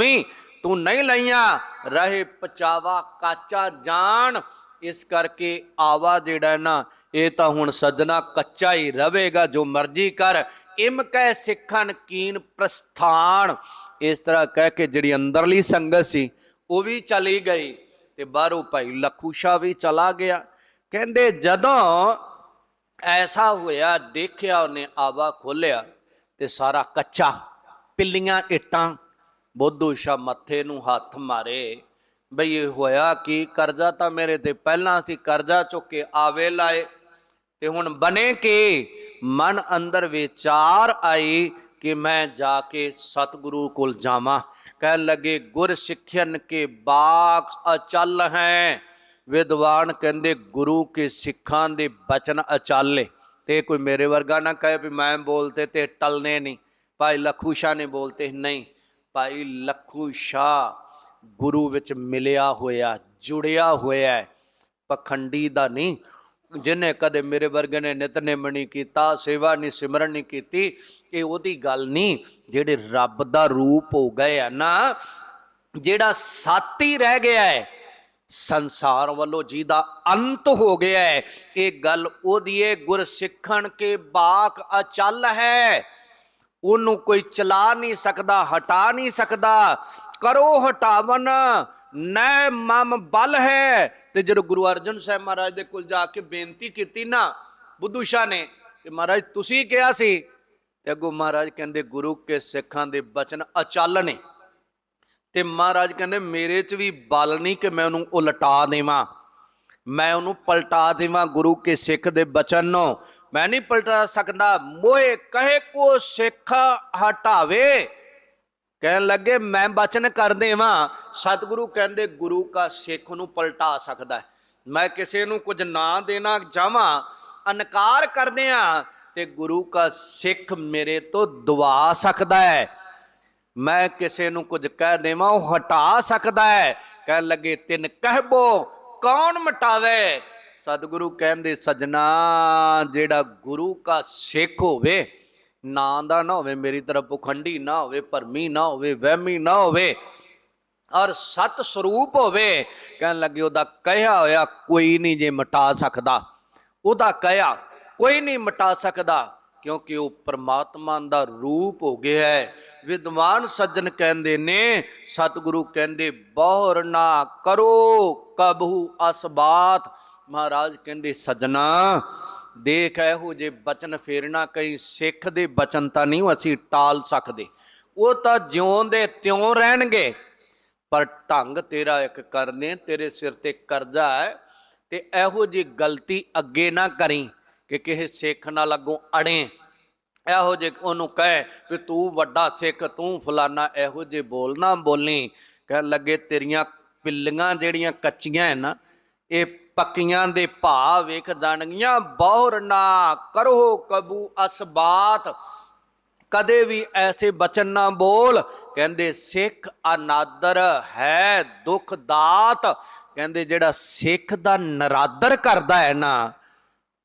ਨਵੀਂ ਤੂੰ ਨਹੀਂ ਲਈਆਂ, ਰਹੇ ਪਚਾਵਾ ਕਾਚਾ ਜਾਣ, ਇਸ ਕਰਕੇ ਆਵਾ ਜਿਹੜਾ ਨਾ। ਇਹ ਤਾਂ ਹੁਣ ਸੱਜਣਾ ਕੱਚਾ ਹੀ ਰਵੇਗਾ ਜੋ ਮਰਜ਼ੀ ਕਰ। ਇਮ ਕਹਿ ਸਿੱਖਣ ਕੀਨ ਪ੍ਰਸਥਾਨ। ਇਸ ਤਰ੍ਹਾਂ ਕਹਿ ਕੇ ਜਿਹੜੀ ਅੰਦਰਲੀ ਸੰਗਤ ਸੀ, ਉਹ ਵੀ ਚਲੀ ਗਈ ਤੇ ਬਾਹਰੋਂ ਭਾਈ ਲੱਖੂ ਸ਼ਾਹ ਵੀ ਚਲਾ ਗਿਆ। ਕਹਿੰਦੇ ਜਦੋਂ ਐਸਾ ਹੋਇਆ, ਦੇਖਿਆ ਉਹਨੇ ਆਵਾ ਖੋਲਿਆ ਤੇ ਸਾਰਾ ਕੱਚਾ, ਪਿੱਲੀਆਂ ਇੱਟਾਂ ਬੋਧੂ ਸ਼ਾ ਮੱਥੇ ਨੂੰ ਹੱਥ ਮਾਰੇ, ਬਈ ਇਹ ਹੋਇਆ ਕਿ? ਕਰਜ਼ਾ ਤਾਂ ਮੇਰੇ ਤੇ ਪਹਿਲਾਂ ਸੀ ਕਰਜ਼ਾ ਚੁੱਕ ਕੇ ਆਵੇ ਲਾਏ, ਤੇ ਹੁਣ ਬਣੇ ਕਿ? ਮਨ ਅੰਦਰ ਵਿਚਾਰ ਆਈ ਕਿ ਮੈਂ ਜਾ ਕੇ ਸਤਿਗੁਰੂ ਕੋਲ ਜਾਵਾਂ। ਕਹਿਣ ਲੱਗੇ, ਗੁਰ ਸਿੱਖਿਅਨ ਕੇ ਬਾਗ ਅਚਲ ਹੈ। ਵਿਦਵਾਨ ਕਹਿੰਦੇ, ਗੁਰੂ ਕੇ ਸਿੱਖਾਂ ਦੇ ਬਚਨ ਅਚਾਲੇ। ਤੇ ਕੋਈ ਮੇਰੇ ਵਰਗਾ ਨਾ ਕਹੇ ਵੀ ਮੈਂ ਬੋਲਤੇ ਤੇ ਟਲਨੇ ਨਹੀਂ। ਭਾਈ ਲੱਖੂ ਸ਼ਾਹ ਨੇ ਬੋਲਤੇ, ਨਹੀਂ ਭਾਈ ਲੱਖੂ ਸ਼ਾਹ ਗੁਰੂ ਵਿੱਚ ਮਿਲਿਆ ਹੋਇਆ, ਜੁੜਿਆ ਹੋਇਆ ਹੈ। ਪਖੰਡੀ ਦਾ ਨਹੀਂ ਜਿਹਨੇ ਕਦੇ ਮੇਰੇ ਵਰਗੇ ਨੇ ਨਿਤਨੇਮ ਨਹੀਂ ਕੀਤਾ, ਸੇਵਾ ਨਹੀਂ, ਸਿਮਰਨ ਨਹੀਂ ਕੀਤੀ, ਇਹ ਉਹਦੀ ਗੱਲ ਨਹੀਂ। ਜਿਹੜੇ ਰੱਬ ਦਾ ਰੂਪ ਹੋ ਗਏ ਆ ਨਾ, ਜਿਹੜਾ ਸਾਤੀ ਰਹਿ ਗਿਆ ਹੈ, ਸੰਸਾਰ ਵੱਲੋਂ ਜਿਹਦਾ ਅੰਤ ਹੋ ਗਿਆ ਹੈ, ਇਹ ਗੱਲ ਉਹਦੀ ਏ ਗੁਰ ਸਿੱਖਣ ਕੇ ਬਾਕ ਅਚਲ ਹੈ। ਉਹਨੂੰ ਕੋਈ ਚਲਾ ਨਹੀਂ ਸਕਦਾ, ਹਟਾ ਨਹੀਂ ਸਕਦਾ। ਕਰੋ ਹਟਾਵਨ, ਨੈ ਮਮ ਬਲ ਹੈ। ਤੇ ਜਦੋਂ ਗੁਰੂ ਅਰਜਨ ਸਾਹਿਬ ਮਹਾਰਾਜ ਦੇ ਕੋਲ ਜਾ ਕੇ ਬੇਨਤੀ ਕੀਤੀ ਨਾ, ਬੁੱਧੂ ਸ਼ਾਹ ਨੇ, ਕਿ ਮਹਾਰਾਜ ਤੁਸੀਂ ਕਿਹਾ ਸੀ, ਤੇ ਅੱਗੋਂ ਮਹਾਰਾਜ ਕਹਿੰਦੇ, ਗੁਰੂ ਕੇ ਸਿੱਖਾਂ ਦੇ ਬਚਨ ਅਚਲ ਨੇ। ਤੇ ਮਹਾਰਾਜ ਕਹਿੰਦੇ, ਮੇਰੇ 'ਚ ਵੀ ਬਲ ਨਹੀਂ ਕਿ ਮੈਂ ਉਹਨੂੰ ਉਲਟਾ ਦੇਵਾਂ। ਮੈਂ ਉਹਨੂੰ ਪਲਟਾ ਦੇਵਾਂ ਗੁਰੂ ਕੇ ਸਿੱਖ ਦੇ ਬਚਨ ਨੂੰ। ਮੈਂ ਨਹੀਂ ਪਲਟਾ ਸਕਦਾ, ਮੋਏ ਕਹੇ ਕੋ ਸਿੱਖ ਹਟਾਵੇ। ਕਹਿਣ ਲੱਗੇ, ਮੈਂ ਬਚਨ ਕਰ ਦੇਵਾਂ। ਸਤਿਗੁਰੂ ਕਹਿੰਦੇ, ਗੁਰੂ ਕਾ ਸਿੱਖ ਨੂੰ ਪਲਟਾ ਸਕਦਾ ਹੈ। ਮੈਂ ਕਿਸੇ ਨੂੰ ਕੁਝ ਨਾ ਦੇਣਾ ਚਾਹਾਂ ਅਨਕਾਰ ਕਰਦੇ ਆ ਤੇ ਗੁਰੂ ਕਾ ਸਿੱਖ ਮੇਰੇ ਤੋਂ ਦਵਾ ਸਕਦਾ ਹੈ। ਮੈਂ ਕਿਸੇ ਨੂੰ ਕੁਝ ਕਹਿ ਦੇਵਾਂ, ਉਹ ਹਟਾ ਸਕਦਾ ਹੈ। ਕਹਿਣ ਲੱਗੇ, ਤਿੰਨ ਕਹਿਬੋ, ਕੌਣ ਮਟਾਵੇ? ਸਤਿਗੁਰੂ ਕਹਿੰਦੇ, ਸਜਣਾ, ਜਿਹੜਾ ਗੁਰੂ ਕਾ ਸਿੱਖ ਹੋਵੇ, ਨਾਂ ਦਾ ਨਾ ਹੋਵੇ ਮੇਰੀ ਤਰ੍ਹਾਂ ਪਖੰਡੀ ਨਾ ਹੋਵੇ, ਭਰਮੀ ਨਾ ਹੋਵੇ, ਵਹਿਮੀ ਨਾ ਹੋਵੇ ਔਰ ਸਤ ਸਰੂਪ ਹੋਵੇ, ਕਹਿਣ ਲੱਗੇ, ਉਹਦਾ ਕਹਿਆ ਹੋਇਆ ਕੋਈ ਨਹੀਂ ਜੇ ਮਿਟਾ ਸਕਦਾ। ਉਹਦਾ ਕਹਿਆ ਕੋਈ ਨਹੀਂ ਮਿਟਾ ਸਕਦਾ, ਕਿਉਂਕਿ ਉਹ ਪ੍ਰਮਾਤਮਾ ਦਾ ਰੂਪ ਹੋ ਗਿਆ ਹੈ। ਵਿਦਵਾਨ ਸੱਜਣ ਕਹਿੰਦੇ ਨੇ, ਸਤਿਗੁਰੂ ਕਹਿੰਦੇ, ਬਹੁਰ ਨਾ ਕਰੋ, ਕਬਹੂ ਅਸਬਾਤ। ਮਹਾਰਾਜ ਕਹਿੰਦੇ, ਸਜਣਾ, ਦੇਖ ਇਹੋ ਜੇ ਬਚਨ ਫੇਰਨਾ, ਕਈ ਸਿੱਖ ਦੇ ਬਚਨ ਤਾਂ ਨਹੀਂ ਅਸੀਂ ਟਾਲ ਸਕਦੇ। ਉਹ ਤਾਂ ਜਿਉਂ ਦੇ ਤਿਉਂ ਰਹਿਣਗੇ, ਪਰ ਢੰਗ ਤੇਰਾ ਇੱਕ ਕਰਨੇ, ਤੇਰੇ ਸਿਰ ਤੇ ਕਰਜ਼ਾ ਹੈ, ਤੇ ਇਹੋ ਜੀ ਗਲਤੀ ਅੱਗੇ ਨਾ ਕਰੀ ਕਿ ਕਿਸੇ ਸਿੱਖ ਨਾਲ ਅੱਗੋਂ ਅੜੇ। ਇਹੋ ਜੇ ਉਹਨੂੰ ਕਹੇ ਵੀ ਤੂੰ ਵੱਡਾ ਸਿੱਖ, ਤੂੰ ਫਲਾਨਾ, ਇਹੋ ਜੇ ਬੋਲਣਾ ਬੋਲੀ। ਕਹਿਣ ਲੱਗੇ, ਤੇਰੀਆਂ ਪਿੱਲੀਆਂ ਜਿਹੜੀਆਂ ਕੱਚੀਆਂ ਹੈ ਨਾ, ਇਹ ਪੱਕੀਆਂ ਦੇ ਭਾ ਵੇਖ ਜਾਣਗੀਆਂ ਨਾ ਕਰੋ ਕਬੂ ਅਸਬਾਤ। ਕਦੇ ਵੀ ਐਸੇ ਬਚਨ ਨਾ ਬੋਲ। ਕਹਿੰਦੇ, ਸਿੱਖ ਅਨਾਦਰ ਹੈ ਦੁੱਖ ਦਾਤ। ਕਹਿੰਦੇ, ਜਿਹੜਾ ਸਿੱਖ ਦਾ ਨਰਾਦਰ ਕਰਦਾ ਹੈ ਨਾ,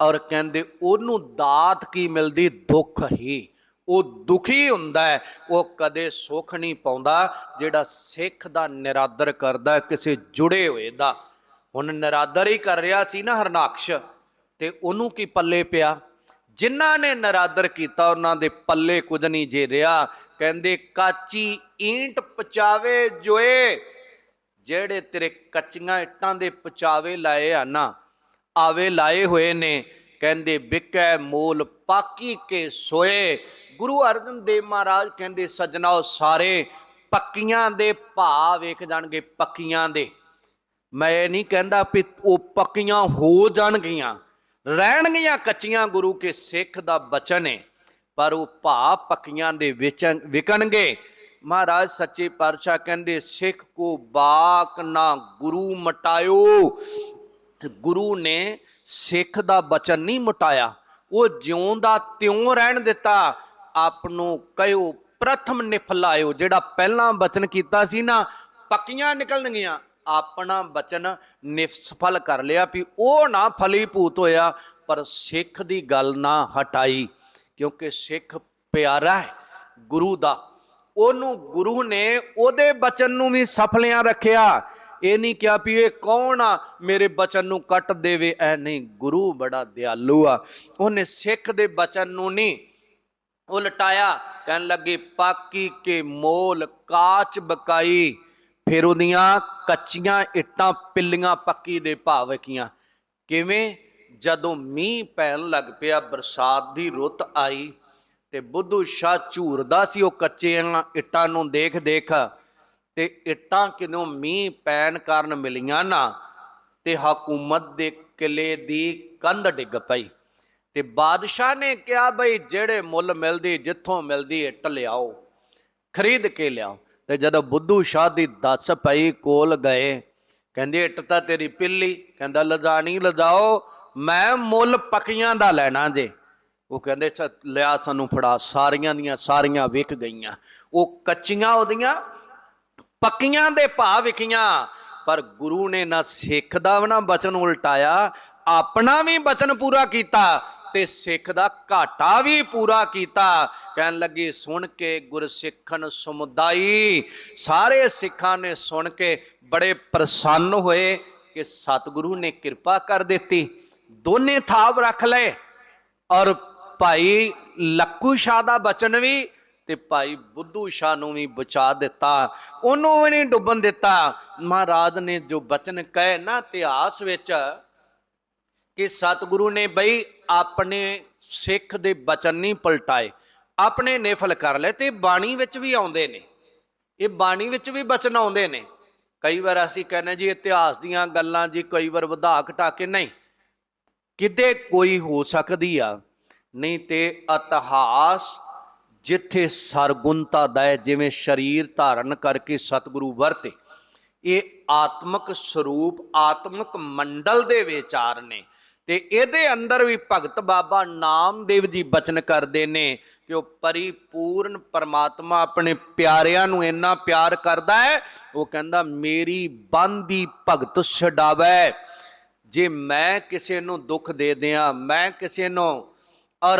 ਔਰ ਕਹਿੰਦੇ, ਉਹਨੂੰ ਦਾਤ ਕੀ ਮਿਲਦੀ? ਦੁੱਖ ਹੀ। ਉਹ ਦੁਖੀ ਹੁੰਦਾ ਹੈ। ਉਹ ਕਦੇ ਸੁੱਖ ਨਹੀਂ ਪਾਉਂਦਾ। ਜਿਹੜਾ ਸਿੱਖ ਦਾ ਨਿਰਾਦਰ ਕਰਦਾ ਕਿਸੇ ਜੁੜੇ ਹੋਏ ਦਾ। ਹੁਣ ਨਰਾਦਰ ਹੀ ਕਰ ਰਿਹਾ ਸੀ ਨਾ ਹਰਨਾਕਸ਼, ਤੇ ਉਹਨੂੰ ਕੀ ਪੱਲੇ ਪਿਆ? ਜਿਨ੍ਹਾਂ ਨੇ ਨਰਾਦਰ ਕੀਤਾ, ਉਹਨਾਂ ਦੇ ਪੱਲੇ ਕੁਝ ਨਹੀਂ ਜੇ ਰਿਹਾ। ਕਹਿੰਦੇ, ਕਾਚੀ ਈਂਟ ਪਚਾਵੇ ਜੋਏ, ਜਿਹੜੇ ਤੇਰੇ ਕੱਚੀਆਂ ਇੱਟਾਂ ਦੇ ਪਚਾਵੇ ਲਾਏ ਆ ਨਾ, ਆਵੇ ਲਾਏ ਹੋਏ ਨੇ। ਕਹਿੰਦੇ, ਵਿਕੈ ਮੋਲ ਪਾਕੀ ਕੇ ਸੋਏ। ਗੁਰੂ ਅਰਜਨ ਦੇਵ ਮਹਾਰਾਜ ਕਹਿੰਦੇ, ਸਜਣਾ ਸਾਰੇ, ਪੱਕੀਆਂ ਦੇ ਭਾ ਵੇਖ ਜਾਣਗੇ, ਪੱਕੀਆਂ ਦੇ। ਮੈਂ ਇਹ ਨਹੀਂ ਕਹਿੰਦਾ ਵੀ ਉਹ ਪੱਕੀਆਂ ਹੋ ਜਾਣਗੀਆਂ, ਰਹਿਣਗੀਆਂ ਕੱਚੀਆਂ ਗੁਰੂ ਕੇ ਸਿੱਖ ਦਾ ਬਚਨ ਹੈ ਪਰ ਉਹ ਭਾ ਪੱਕੀਆਂ ਦੇ ਵਿੱਚ ਵਿਕਣਗੇ। ਮਹਾਰਾਜ ਸੱਚੇ ਪਾਤਸ਼ਾਹ ਕਹਿੰਦੇ, ਸਿੱਖ ਕੋ ਬਾਕ ਨਾ ਗੁਰੂ ਮਟਾਇਓ। ਗੁਰੂ ਨੇ ਸਿੱਖ ਦਾ ਬਚਨ ਨਹੀਂ ਮਟਾਇਆ। ਉਹ ਜਿਉਂ ਦਾ ਤਿਉਂ ਰਹਿਣ ਦਿੱਤਾ। ਆਪ ਨੂੰ ਕਹਿਓ, ਪ੍ਰਥਮ ਨਿਫਲਾਇਓ, ਜਿਹੜਾ ਪਹਿਲਾਂ ਬਚਨ ਕੀਤਾ ਸੀ ਨਾ, ਪੱਕੀਆਂ ਨਿਕਲਣਗੀਆਂ। ਆਪਣਾ ਬਚਨ ਨਿਸਫਲ ਕਰ ਲਿਆ ਵੀ ਉਹ ਨਾ ਫਲੀਭੂਤ ਹੋਇਆ, ਪਰ ਸਿੱਖ ਦੀ ਗੱਲ ਨਾ ਹਟਾਈ, ਕਿਉਂਕਿ ਸਿੱਖ ਪਿਆਰਾ ਹੈ, ਗੁਰੂ ਦਾ। ਉਹਨੂੰ ਗੁਰੂ ਨੇ ਉਹਦੇ ਬਚਨ ਨੂੰ ਵੀ ਸਫਲਿਆਂ ਰੱਖਿਆ। ਇਹ ਨਹੀਂ ਕਿਹਾ ਵੀ ਇਹ ਕੌਣ ਆ, ਮੇਰੇ ਬਚਨ ਨੂੰ ਕੱਟ ਦੇਵੇ, ਐ ਨਹੀਂ, ਗੁਰੂ ਬੜਾ ਦਿਆਲੂ ਆ। ਉਹਨੇ ਸਿੱਖ ਦੇ ਬਚਨ ਨੂੰ ਨਹੀਂ ਉਲਟਾਇਆ, ਕਹਿਣ ਲੱਗੇ, ਪਾਕੀ ਕੇ ਮੋਲ ਕਾਚ ਬਕਾਈ। ਫਿਰ ਉਹਦੀਆਂ ਕੱਚੀਆਂ ਇੱਟਾਂ ਪਿੱਲੀਆਂ ਪੱਕੀ ਦੇ ਭਾਵ ਕੀਆਂ ਕਿਵੇਂ? ਜਦੋਂ ਮੀਂਹ ਪੈਣ ਲੱਗ ਪਿਆ, ਬਰਸਾਤ ਦੀ ਰੁੱਤ ਆਈ ਤੇ ਬੁੱਧੂ ਸ਼ਾਹ ਝੂਰਦਾ ਸੀ ਉਹ ਕੱਚੀਆਂ ਇੱਟਾਂ ਨੂੰ ਦੇਖ ਦੇਖ ਤੇ ਇੱਟਾਂ ਕਿਦੋਂ ਮੀਂਹ ਪੈਣ ਕਾਰਨ ਮਿਲੀਆਂ ਨਾ ਤੇ ਹਕੂਮਤ ਦੇ ਕਿਲੇ ਦੀ ਕੰਧ ਡਿੱਗ ਪਈ ਤੇ ਬਾਦਸ਼ਾਹ ਨੇ ਕਿਹਾ, ਬਈ ਜਿਹੜੇ ਮੁੱਲ ਮਿਲਦੀ, ਜਿੱਥੋਂ ਮਿਲਦੀ ਇੱਟ ਲਿਆਓ, ਖਰੀਦ ਕੇ ਲਿਆਓ। ਤੇ ਜਦੋਂ ਬੁੱਧੂ ਸ਼ਾਹ ਦੀ ਦੱਸ ਪਈ ਕੋਲ ਗਏ, ਕਹਿੰਦੇ, ਇੱਟ ਤਾਂ ਤੇਰੀ ਪਿੱਲੀ। ਕਹਿੰਦਾ, ਲਜਾਣੀ, ਲਜਾਓ, ਮੈਂ ਮੁੱਲ ਪੱਕੀਆਂ ਦਾ ਲੈਣਾ ਜੇ। ਉਹ ਕਹਿੰਦੇ ਲਿਆ ਸਾਨੂੰ ਫੜਾ, ਸਾਰੀਆਂ ਦੀਆਂ ਸਾਰੀਆਂ ਵਿਕ ਗਈਆਂ। ਉਹ ਕੱਚੀਆਂ ਉਹਦੀਆਂ, ਪੱਕੀਆਂ ਦੇ ਭਾਅ ਵਿਕੀਆਂ। ਪਰ ਗੁਰੂ ਨੇ ਨਾ ਸਿੱਖ ਦਾ ਵੀ ਨਾ ਬਚਨ ਉਲਟਾਇਆ, ਆਪਣਾ ਵੀ ਬਚਨ ਪੂਰਾ ਕੀਤਾ। ਤੇ ਸਿੱਖ ਦਾ ਘਾਟਾ ਵੀ ਪੂਰਾ ਕੀਤਾ। ਕਹਿਣ ਲੱਗੇ, ਸੁਣ ਕੇ ਗੁਰਸਿੱਖਨ ਸਮੁਦਾਈ। ਸਾਰੇ ਸਿੱਖਾਂ ਨੇ ਸੁਣ ਕੇ ਬੜੇ ਪ੍ਰਸੰਨ ਹੋਏ ਕਿ ਸਤਿਗੁਰੂ ਨੇ ਕਿਰਪਾ ਕਰ ਦਿੱਤੀ। ਦੋਨੇ ਥਾਪ ਰੱਖ ਲਏ ਔਰ ਭਾਈ ਲੱਕੂ ਸ਼ਾਹ ਦਾ ਬਚਨ ਵੀ ਤੇ ਭਾਈ ਬੁੱਧੂ ਸ਼ਾਹ ਨੂੰ ਵੀ ਬਚਾ ਦਿੱਤਾ। ਉਹਨੂੰ ਵੀ ਨਹੀਂ ਡੁੱਬਣ ਦਿੱਤਾ। ਮਹਾਰਾਜ ਨੇ ਜੋ ਬਚਨ ਕਹੇ ਨਾ ਇਤਿਹਾਸ ਵਿੱਚ ਕਿ ਸਤਿਗੁਰੂ ਨੇ ਬਈ ਆਪਣੇ ਸਿੱਖ ਦੇ ਬਚਨ ਨਹੀਂ ਪਲਟਾਏ, ਆਪਣੇ ਨਿਫਲ ਕਰ ਲਏ ਤੇ ਬਾਣੀ ਵਿੱਚ ਵੀ ਆਉਂਦੇ ਨੇ। ਇਹ ਬਾਣੀ ਵਿੱਚ ਵੀ ਬਚਨ ਆਉਂਦੇ ਨੇ। ਕਈ ਵਾਰ ਅਸੀਂ ਕਹਿੰਦੇ ਜੀ, ਇਤਿਹਾਸ ਦੀਆਂ ਗੱਲਾਂ ਜੀ, ਕਈ ਵਾਰ ਵਧਾ ਘਟਾ ਕੇ ਨਹੀਂ। ਕਿਤੇ ਕੋਈ ਹੋ ਸਕਦੀ ਆ, ਨਹੀਂ ਤੇ ਇਤਿਹਾਸ ਜਿੱਥੇ ਸਰਗੁਣਤਾ ਦਾ ਜਿਵੇਂ ਸਰੀਰ ਧਾਰਨ ਕਰਕੇ ਸਤਿਗੁਰੂ ਵਰਤੇ, ਇਹ ਆਤਮਿਕ ਸਰੂਪ, ਆਤਮਿਕ ਮੰਡਲ ਦੇ ਵਿਚਾਰ ਨੇ। ਤੇ ਇਹਦੇ ਅੰਦਰ ਵੀ ਭਗਤ ਬਾਬਾ ਨਾਮਦੇਵ ਜੀ ਬਚਨ ਕਰਦੇ ਨੇ ਕਿ ਉਹ ਪਰਿਪੂਰਨ ਪਰਮਾਤਮਾ ਆਪਣੇ ਪਿਆਰਿਆਂ ਨੂੰ ਇੰਨਾ ਪਿਆਰ ਕਰਦਾ ਹੈ, ਉਹ ਕਹਿੰਦਾ, ਮੇਰੀ ਬੰਦੀ ਭਗਤ ਛਡਾਵੇ। ਜੇ ਮੈਂ ਕਿਸੇ ਨੂੰ ਦੁੱਖ ਦੇ ਦਿਆਂ, ਮੈਂ ਕਿਸੇ ਨੂੰ ਔਰ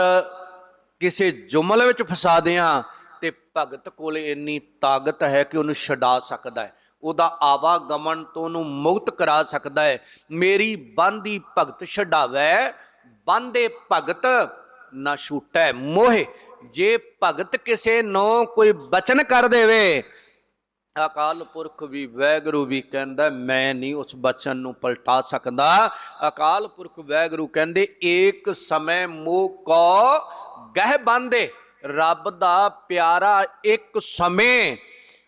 ਕਿਸੇ ਜੁਮਲ ਵਿੱਚ ਫਸਾ ਦਿਆਂ, ਤੇ ਭਗਤ ਕੋਲ ਇੰਨੀ ਤਾਕਤ ਹੈ ਕਿ ਉਹਨੂੰ ਛਡਾ ਸਕਦਾ ਹੈ। ਉਹਦਾ ਆਵਾਗਮਨ ਤੋਂ ਉਹਨੂੰ ਮੁਕਤ ਕਰਾ ਸਕਦਾ ਹੈ। ਮੇਰੀ ਬੰਦੀ ਭਗਤ ਛਡਾਵੇ, ਬੰਦੇ ਭਗਤ ਨਾ ਛੂਟੈ ਮੋਹਿ। ਜੇ ਭਗਤ ਕਿਸੇ ਨੂੰ ਕੋਈ ਬਚਨ ਕਰ ਦੇਵੇ, ਅਕਾਲ ਪੁਰਖ ਵੀ ਵੈਗਰੂ ਵੀ ਕਹਿੰਦਾ, ਮੈਂ ਨਹੀਂ ਉਸ ਬਚਨ ਨੂੰ ਪਲਟਾ ਸਕਦਾ। ਅਕਾਲ ਪੁਰਖ ਵੈਗਰੂ ਕਹਿੰਦੇ, ਏਕ ਸਮੇਂ ਮੋਹ ਕੋ ਗਹਿ ਬੰਦੇ, ਰੱਬ ਦਾ ਪਿਆਰਾ ਇੱਕ ਸਮੇਂ।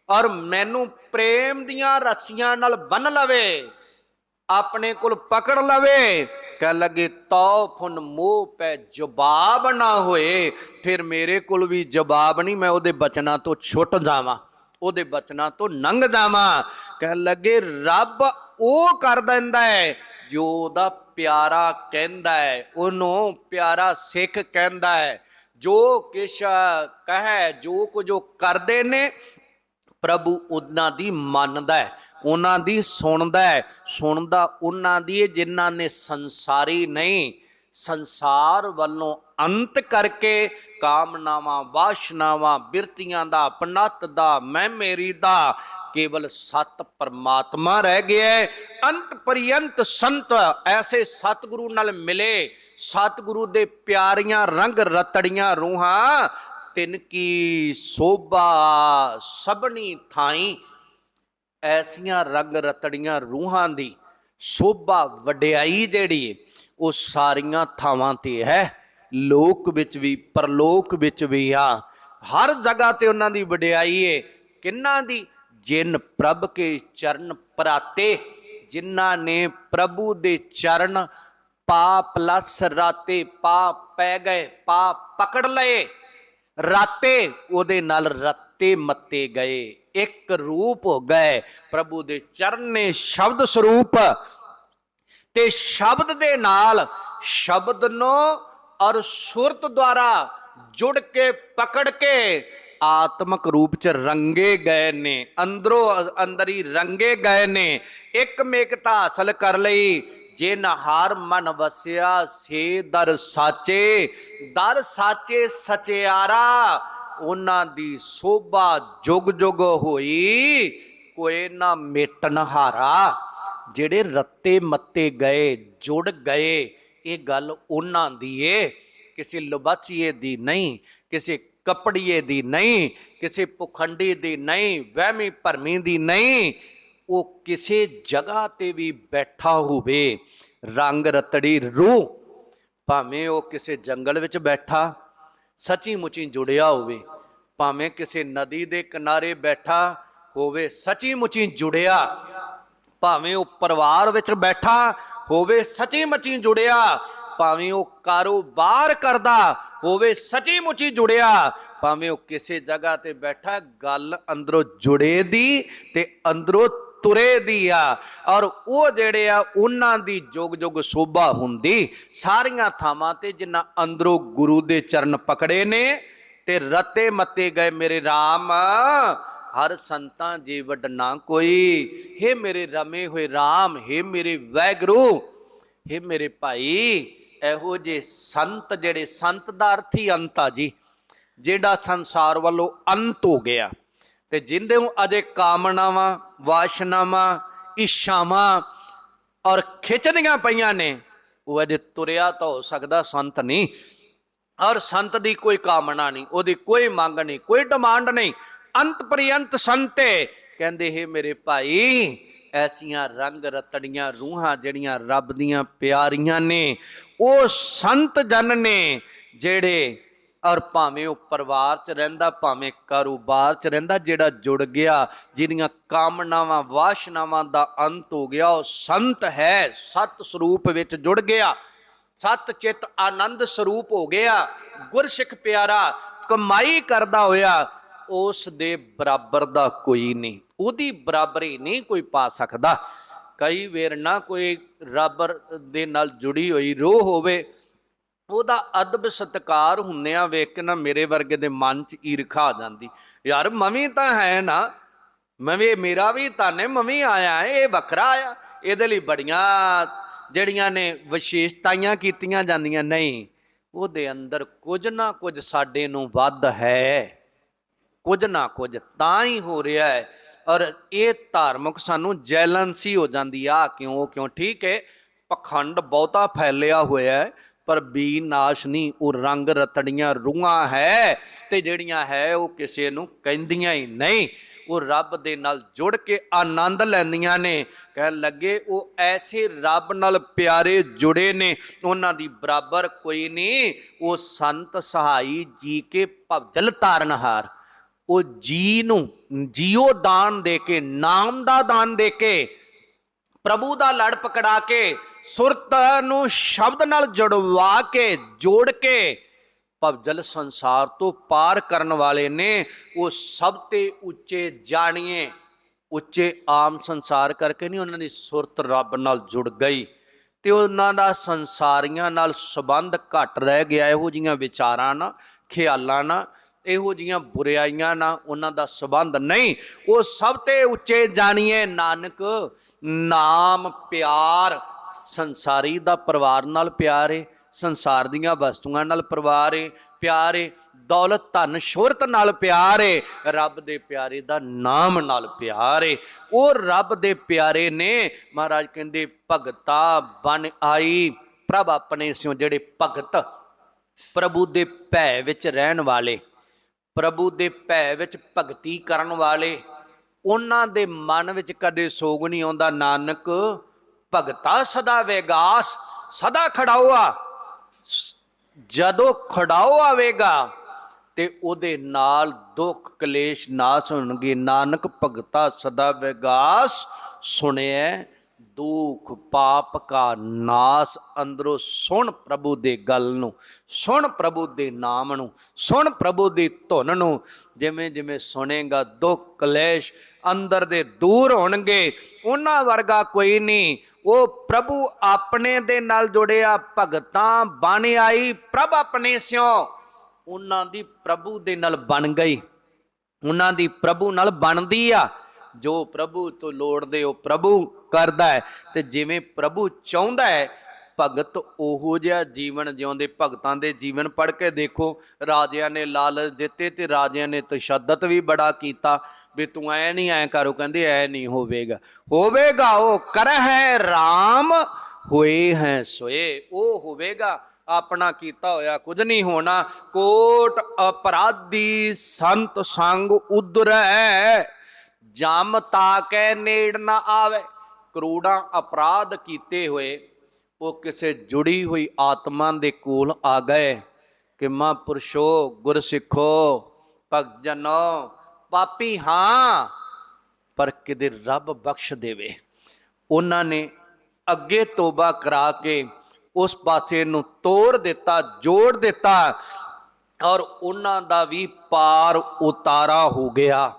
ਔਰ ਮੈਨੂੰ ਪ੍ਰੇਮ ਦੀਆਂ ਰੱਸੀਆਂ ਨਾਲ ਬੰਨ ਲਵੇ, ਆਪਣੇ ਕੋਲ ਪਕੜ ਲਵੇ ਕਹਿ ਲੱਗੇ, ਤੋ ਮੋਹ ਪੈ ਜਵਾਬ ਨਾ ਹੋਏ। ਫਿਰ ਮੇਰੇ ਕੋਲ ਵੀ ਜਵਾਬ ਨਹੀਂ, ਮੈਂ ਉਹਦੇ ਬਚਨਾਂ ਤੋਂ ਛੁੱਟ ਜਾਵਾਂ, ਉਹਦੇ ਬਚਨਾਂ ਤੋਂ ਲੰਘ ਜਾਵਾਂ। ਕਹਿ ਲੱਗੇ, ਰੱਬ ਉਹ ਕਰ ਦਿੰਦਾ ਹੈ, ਜੋ ਉਹਦਾ ਪਿਆਰਾ ਕਹਿੰਦਾ ਹੈ, ਉਹਨੂੰ ਪਿਆਰਾ ਸਿੱਖ ਕਹਿੰਦਾ ਹੈ। ਜੋ ਕਿਛ ਕਹੇ, ਜੋ ਕੁਝ ਉਹ ਕਰਦੇ ਨੇ ਪ੍ਰਭੂ ਉਹਨਾਂ ਦੀ ਮੰਨਦਾ ਹੈ, ਉਹਨਾਂ ਦੀ ਸੁਣਦਾ ਹੈ, ਸੁਣਦਾ ਉਹਨਾਂ ਦੀ ਹੈ ਜਿਨ੍ਹਾਂ ਨੇ ਸੰਸਾਰੀ ਨਹੀਂ, ਸੰਸਾਰ ਵੱਲੋਂ ਅੰਤ ਕਰਕੇ ਕਾਮਨਾਵਾਂ, ਵਾਸ਼ਨਾਵਾਂ, ਬਿਰਤੀਆਂ ਦਾ, ਪਨਤ ਦਾ, ਮੈਂ ਮੇਰੀ ਦਾ, ਕੇਵਲ ਸਤ ਪਰਮਾਤਮਾ ਰਹਿ ਗਿਆ ਅੰਤ ਪਰਿਅੰਤ ਸੰਤ ਐਸੇ ਸਤਿਗੁਰੂ ਨਾਲ ਮਿਲੇ, ਸਤਿਗੁਰੂ ਦੇ ਪਿਆਰੀਆਂ ਰੰਗ ਰਤੜੀਆਂ ਰੂਹਾਂ ਤਿਨ ਕੀ ਸੋਭਾ ਸਭਨੀ ਥਾਈ ਐਸੀਆਂ ਰੰਗ ਰਤੜੀਆਂ ਰੂਹਾਂ ਦੀ ਸੋਭਾ ਵਡਿਆਈ ਜਿਹੜੀ ਉਹ ਸਾਰੀਆਂ ਥਾਵਾਂ ਤੇ ਹੈ। ਲੋਕ ਵਿੱਚ ਵੀ, ਪਰਲੋਕ ਵਿੱਚ ਵੀ ਆ। ਹਰ ਜਗ੍ਹਾ ਤੇ ਉਹਨਾਂ ਦੀ ਵਡਿਆਈ ਏ। ਕਿੰਨਾਂ ਦੀ? ਜਿਨ ਪ੍ਰਭ ਕੇ ਚਰਨ ਪਰਾਤੇ, ਜਿਨ੍ਹਾਂ ਨੇ ਪ੍ਰਭੂ ਦੇ ਚਰਨ ਪਾ ਲਸ ਰਾਤੇ ਪਾ ਪੈ ਗਏ ਪਾ ਪਕੜ ਲਏ। ਰਾਤੇ ਉਹਦੇ ਨਾਲ ਰੱਤੇ ਮੱਤੇ ਗਏ, ਇੱਕ ਰੂਪ ਹੋ ਗਏ। ਪ੍ਰਭੂ ਦੇ ਚਰਨ ਨੇ ਸ਼ਬਦ ਸਰੂਪ ਤੇ ਸ਼ਬਦ ਦੇ ਨਾਲ ਸ਼ਬਦ ਨੂੰ ਔਰ ਸੁਰਤ ਦੁਆਰਾ ਜੁੜ ਕੇ, ਪਕੜ ਕੇ ਆਤਮਕ ਰੂਪ ਚ ਰੰਗੇ ਗਏ ਨੇ, ਅੰਦਰੋਂ ਅੰਦਰ ਹੀ ਰੰਗੇ ਗਏ ਨੇ। ਇੱਕ ਮੇਕਤਾ ਹਾਸਲ ਕਰ ਲਈ ਜੇ ਨਹਾਰ ਮਨ ਵਸਿਆ, ਸੇ ਦਰ ਸਾਚੇ। ਦਰ ਸਾਚੇ ਸਚਿਆਰਾ, ਉਹਨਾਂ ਦੀ ਸੋਭਾ ਜੁਗ ਜੁਗ ਹੋਈ, ਕੋਈ ਨਾ ਮੇਟਨ ਹਾਰਾ। ਜਿਹੜੇ ਰੱਤੇ ਮੱਤੇ ਗਏ, ਜੁੜ ਗਏ, ਇਹ ਗੱਲ ਉਹਨਾਂ ਦੀ ਏ। ਕਿਸੇ ਲਬਾਚੀਏ ਦੀ ਨਹੀਂ, ਕਿਸੇ ਕਪੜੀਏ ਦੀ ਨਹੀਂ, ਕਿਸੇ ਪੁਖੰਡੀ ਦੀ ਨਹੀਂ, ਵਹਿਮੀ ਭਰਮੀ ਦੀ ਨਹੀਂ। ਉਹ ਕਿਸੇ ਜਗ੍ਹਾ ਤੇ ਵੀ ਬੈਠਾ ਹੋਵੇ, ਰੰਗ ਰਤੜੀ ਰੂਹ, ਭਾਵੇਂ ਉਹ ਕਿਸੇ ਜੰਗਲ ਵਿੱਚ ਬੈਠਾ ਸੱਚੀ ਮੁੱਚੀ ਜੁੜਿਆ ਹੋਵੇ, ਭਾਵੇਂ ਕਿਸੇ ਨਦੀ ਦੇ ਕਿਨਾਰੇ ਬੈਠਾ ਹੋਵੇ ਸੱਚੀ ਮੁੱਚੀ ਜੁੜਿਆ, ਭਾਵੇਂ ਉਹ ਪਰਿਵਾਰ ਵਿੱਚ ਬੈਠਾ ਹੋਵੇ ਸੱਚੀ ਮੁੱਚੀ ਜੁੜਿਆ, ਭਾਵੇਂ ਉਹ ਕਾਰੋਬਾਰ ਕਰਦਾ ਹੋਵੇ ਸੱਚੀ ਮੁੱਚੀ ਜੁੜਿਆ, ਭਾਵੇਂ ਉਹ ਕਿਸੇ ਜਗ੍ਹਾ ਤੇ ਬੈਠਾ, ਗੱਲ ਅੰਦਰੋਂ ਜੁੜੇ ਦੀ ਤੇ ਅੰਦਰੋਂ ਤੁਰੇ ਦੀ ਆ ਔਰ ਉਹ ਜਿਹੜੇ ਆ ਉਹਨਾਂ ਦੀ ਜੁਗ ਜੁਗ ਸੋਭਾ ਹੁੰਦੀ ਸਾਰੀਆਂ ਥਾਵਾਂ ਤੇ ਜਿੰਨਾ ਅੰਦਰੋਂ ਗੁਰੂ ਦੇ ਚਰਨ ਪਕੜੇ ਨੇ ਤੇ ਰਤੇ ਮੱਤੇ ਗਏ ਮੇਰੇ RAM ਹਰ ਸੰਤਾਂ ਜੀ ਵੱਡ ਨਾ ਕੋਈ हे ਮੇਰੇ ਰਮੇ ਹੋਏ RAM हे ਮੇਰੇ ਵੈਗਰੂ हे ਮੇਰੇ ਭਾਈ ਇਹੋ ਜੇ ਸੰਤ ਜਿਹੜੇ ਸੰਤ ਦਾ ਅਰਥ ਹੀ ਅੰਤ ਆ ਜੀ ਜਿਹੜਾ ਸੰਸਾਰ ਵੱਲੋਂ ਅੰਤ ਹੋ ਗਿਆ ਤੇ ਜਿੰਦੇ ਨੂੰ ਅਜੇ ਕਾਮਨਾਵਾਂ, ਵਾਸ਼ਨਾਵਾਂ ਇੱਛਾਵਾਂ ਔਰ ਖਿੱਚਦੀਆਂ ਪਈਆਂ ਨੇ, ਉਹ ਅਜੇ ਤੁਰਿਆ ਤਾਂ ਹੋ ਸਕਦਾ ਸੰਤ ਨਹੀਂ। ਔਰ ਸੰਤ ਦੀ ਕੋਈ ਕਾਮਨਾ ਨਹੀਂ, ਉਹਦੀ ਕੋਈ ਮੰਗ ਨਹੀਂ, ਕੋਈ ਡਿਮਾਂਡ ਨਹੀਂ। ਅੰਤ ਪ੍ਰਿਯੰਤ ਸੰਤੇ ਕਹਿੰਦੇ, ਹੈ ਮੇਰੇ ਭਾਈ, ਐਸੀਆਂ ਰੰਗ ਰਤੜੀਆਂ ਰੂਹਾਂ ਜਿਹੜੀਆਂ ਰੱਬ ਦੀਆਂ ਪਿਆਰੀਆਂ ਨੇ, ਉਹ ਸੰਤ ਜਨ ਨੇ ਜਿਹੜੇ ਔਰ ਭਾਵੇਂ ਉਹ ਪਰਿਵਾਰ 'ਚ ਰਹਿੰਦਾ, ਭਾਵੇਂ ਕਾਰੋਬਾਰ 'ਚ ਰਹਿੰਦਾ, ਜਿਹੜਾ ਜੁੜ ਗਿਆ, ਜਿਹਦੀਆਂ ਕਾਮਨਾਵਾਂ, ਵਾਸ਼ਨਾਵਾਂ ਦਾ ਅੰਤ ਹੋ ਗਿਆ, ਉਹ ਸੰਤ ਹੈ, ਸਤ ਸਰੂਪ ਵਿੱਚ ਜੁੜ ਗਿਆ। ਸਤ ਚਿਤ ਆਨੰਦ ਸਰੂਪ ਹੋ ਗਿਆ। ਗੁਰਸਿੱਖ ਪਿਆਰਾ, ਕਮਾਈ ਕਰਦਾ ਹੋਇਆ, ਉਸ ਦੇ ਬਰਾਬਰ ਦਾ ਕੋਈ ਨਹੀਂ, ਉਹਦੀ ਬਰਾਬਰੀ ਨਹੀਂ ਕੋਈ ਪਾ ਸਕਦਾ। ਕਈ ਵੇਰ ਨਾ ਕੋਈ ਰੱਬ ਦੇ ਨਾਲ ਜੁੜੀ ਹੋਈ ਰੋਹ ਹੋਵੇ ਉਹਦਾ ਅਦਬ ਸਤਕਾਰ ਹੁੰਦਿਆਂ ਵੇਖ ਕੇ ਨਾ ਮੇਰੇ ਵਰਗੇ ਦੇ ਮਨ 'ਚ ਈਰਖਾ ਆ ਜਾਂਦੀ। ਯਾਰ ਮਵੀ ਤਾਂ ਹੈ ਨਾ, ਮਵੇਂ ਮੇਰਾ ਵੀ ਤਾਨੇ ਮਵੀ ਆਇਆ ਇਹ ਵੱਖਰਾ ਆਇਆ ਇਹਦੇ ਲਈ ਬੜੀਆਂ ਜਿਹੜੀਆਂ ਨੇ ਵਿਸ਼ੇਸ਼ਤਾਈਆਂ ਕੀਤੀਆਂ ਜਾਂਦੀਆਂ, ਨਹੀਂ, ਉਹਦੇ ਅੰਦਰ ਕੁਝ ਨਾ ਕੁਝ ਸਾਡੇ ਨੂੰ ਵੱਧ ਹੈ। ਕੁਝ ਨਾ ਕੁਝ ਤਾਂ ਹੀ ਹੋ ਰਿਹਾ ਹੈ। ਔਰ ਇਹ ਧਾਰਮਿਕ ਸਾਨੂੰ ਜੈਲੈਂਸੀ ਹੋ ਜਾਂਦੀ ਆ। ਕਿਉਂ? ਕਿਉਂ? ਠੀਕ ਹੈ, ਪਖੰਡ ਬਹੁਤਾ ਫੈਲਿਆ ਹੋਇਆ ਹੈ। ਪਰ ਬੀ ਨਾਸ਼ ਨਹੀਂ ਉਹ ਰੰਗ ਰਤੜੀਆਂ ਰੂਹਾਂ ਹੈ ਤੇ ਜਿਹੜੀਆਂ ਹੈ ਉਹ ਕਿਸੇ ਨੂੰ ਕਹਿੰਦੀਆਂ ਹੀ ਨਹੀਂ। ਉਹ ਰੱਬ ਦੇ ਨਾਲ ਜੁੜ ਕੇ ਆਨੰਦ ਲੈਂਦੀਆਂ ਨੇ। ਕਹਿਣ ਲੱਗੇ, ਉਹ ਐਸੇ ਰੱਬ ਨਾਲ ਪਿਆਰੇ ਜੁੜੇ ਨੇ, ਉਹਨਾਂ ਦੀ ਬਰਾਬਰ ਕੋਈ ਨਹੀਂ ਉਹ ਸੰਤ ਸਹਾਈ ਜੀ ਕੇ ਭਵਜਲ ਤਾਰਨਹਾਰ ਉਹ ਜੀ ਨੂੰ ਜੀਓ ਦਾਨ ਦੇ ਕੇ, ਨਾਮ ਦਾ ਦਾਨ ਦੇ ਕੇ ਪ੍ਰਭੂ ਦਾ ਲੜ ਪਕੜਾ ਕੇ, ਸੁਰਤ ਨੂੰ ਸ਼ਬਦ ਨਾਲ ਜੜਵਾ ਕੇ, ਜੋੜ ਕੇ ਭਵਜਲ ਸੰਸਾਰ ਤੋਂ ਪਾਰ ਕਰਨ ਵਾਲੇ ਨੇ, ਉਹ ਸਭ ਤੇ ਉੱਚੇ ਜਾਣੀਏ, ਉੱਚੇ ਆਮ ਸੰਸਾਰ ਕਰਕੇ ਨਹੀਂ, ਉਹਨਾਂ ਦੀ ਸੁਰਤ ਰੱਬ ਨਾਲ ਜੁੜ ਗਈ। ਤੇ ਉਹਨਾਂ ਦਾ ਸੰਸਾਰੀਆਂ ਨਾਲ ਸੰਬੰਧ ਘਟ ਰਹਿ ਗਿਆ, ਇਹੋ ਜੀਆਂ ਵਿਚਾਰਾਂ ਨਾਲ ਖਿਆਲਾਂ ਨਾਲ ਇਹੋ ਜੀਆਂ ਬੁਰਾਈਆਂ ਨਾਲ ਉਹਨਾਂ ਦਾ ਸੰਬੰਧ ਨਹੀਂ। ਉਹ ਸਭ ਤੇ ਉੱਚੇ ਜਾਣੀਏ ਨਾਨਕ, ਨਾਮ ਪਿਆਰ ਸੰਸਾਰੀ ਦਾ ਪਰਿਵਾਰ ਨਾਲ ਪਿਆਰ ਏ, ਸੰਸਾਰ ਦੀਆਂ ਵਸਤੂਆਂ ਨਾਲ ਪਰਿਵਾਰ ਏ, ਪਿਆਰ ਏ, ਦੌਲਤ, ਧਨ, ਸ਼ੋਹਰਤ ਨਾਲ ਪਿਆਰ ਏ, ਰੱਬ ਦੇ ਪਿਆਰੇ ਦਾ ਨਾਮ ਨਾਲ ਪਿਆਰ ਏ। ਉਹ ਰੱਬ ਦੇ ਪਿਆਰੇ ਨੇ, ਮਹਾਰਾਜ ਕਹਿੰਦੇ, ਭਗਤਾ ਬਨ ਆਈ। ਪ੍ਰਭ ਆਪਣੇ ਸਿਓ ਜਿਹੜੇ ਭਗਤ, ਪ੍ਰਭੂ ਦੇ ਭੈ ਵਿੱਚ ਰਹਿਣ ਵਾਲੇ। ਪ੍ਰਭੂ ਦੇ ਭੈ ਵਿੱਚ ਭਗਤੀ ਕਰਨ ਵਾਲੇ, ਉਹਨਾਂ ਦੇ ਮਨ ਵਿੱਚ ਕਦੇ ਸੋਗ ਨਹੀਂ ਆਉਂਦਾ। ਨਾਨਕ, ਭਗਤਾ ਸਦਾ ਵੇਗਾਸ, ਸਦਾ ਖੜਾਉਆ। ਜਦੋਂ ਖੜਾਓ ਆਵੇਗਾ, ਤੇ ਉਹਦੇ ਨਾਲ ਦੁੱਖ ਕਲੇਸ਼ ਨਾਸ ਹੋਣਗੇ। ਨਾਨਕ, ਭਗਤਾ ਸਦਾ ਵਿਗਾਸ ਸੁਣਿਆ ਦੁੱਖ, ਪਾਪ ਕਾ ਨਾਸ ਅੰਦਰੋਂ ਸੁਣ ਪ੍ਰਭੂ ਦੇ ਗੱਲ ਨੂੰ, ਸੁਣ ਪ੍ਰਭੂ ਦੇ ਨਾਮ ਨੂੰ, ਸੁਣ ਪ੍ਰਭੂ ਦੀ ਧੁਨ ਨੂੰ, ਜਿਵੇਂ ਜਿਵੇਂ ਸੁਣੇਗਾ ਦੁੱਖ, ਕਲੇਸ਼ ਅੰਦਰ ਦੇ ਦੂਰ ਹੋਣਗੇ, ਉਹਨਾਂ ਵਰਗਾ ਕੋਈ ਨਹੀਂ। ਉਹ ਪ੍ਰਭੂ ਆਪਣੇ ਦੇ ਨਾਲ ਜੁੜਿਆ, ਭਗਤਾਂ ਬਣ ਆਈ, ਪ੍ਰਭ ਆਪਣੇ ਸਿਓ। ਉਹਨਾਂ ਦੀ ਪ੍ਰਭੂ ਦੇ ਨਾਲ ਬਣ ਗਈ। ਉਹਨਾਂ ਦੀ ਪ੍ਰਭੂ ਨਾਲ ਬਣਦੀ ਆ। ਜੋ ਪ੍ਰਭੂ ਤੋਂ ਲੋੜਦੇ, ਉਹ ਪ੍ਰਭੂ ਕਰਦਾ ਹੈ। ਤੇ ਜਿਵੇਂ ਪ੍ਰਭੂ ਚਾਹੁੰਦਾ ਹੈ, ਭਗਤ ਉਹੋ ਜਿਹਾ ਜੀਵਨ ਜਿਉਂਦੇ ਭਗਤਾਂ ਦੇ ਜੀਵਨ ਪੜ੍ਹ ਕੇ ਦੇਖੋ, ਰਾਜਿਆਂ ਨੇ ਲਾਲਚ ਦਿੱਤੇ ਤੇ ਰਾਜਿਆਂ ਨੇ ਤਸ਼ੱਦਦ ਵੀ ਬੜਾ ਕੀਤਾ, ਵੀ ਤੂੰ ਐ ਨਹੀਂ, ਐ ਕਰੋ ਕਹਿੰਦੇ ਐ ਨਹੀਂ ਹੋਵੇਗਾ। ਹੋਵੇਗਾ, ਉਹ ਕਰ ਹੈ RAM ਹੋਏ ਹੈ ਸੋਏ। ਉਹ ਹੋਵੇਗਾ, ਆਪਣਾ ਕੀਤਾ ਹੋਇਆ ਕੁਝ ਨਹੀਂ ਹੋਣਾ। ਕੋਟ ਅਪਰਾਧੀ ਸੰਤ ਸੰਗ ਉਦਰੈ ਜਮ ਤਾਕੈ ਨੇੜ ਨਾ ਆਵੇ। ਕਰੋੜਾਂ ਅਪਰਾਧ ਕੀਤੇ ਹੋਏ, ਉਹ ਕਿਸੇ ਜੁੜੀ ਹੋਈ ਆਤਮਾ ਦੇ ਕੋਲ ਆ ਗਏ ਕਿ ਮਹਾਂਪੁਰਸ਼ੋ ਗੁਰਸਿੱਖੋ ਭਗਤ ਜਨੋ ਪਾਪੀ ਹਾਂ, ਪਰ ਕਿਤੇ ਰੱਬ ਬਖਸ਼ ਦੇਵੇ। ਉਹਨਾਂ ਨੇ ਅੱਗੇ ਤੋਬਾ ਕਰਾ ਕੇ ਉਸ ਪਾਸੇ ਨੂੰ ਤੋੜ ਦਿੱਤਾ, ਜੋੜ ਦਿੱਤਾ ਔਰ ਉਹਨਾਂ ਦਾ ਵੀ ਪਾਰ ਉਤਾਰਾ ਹੋ ਗਿਆ।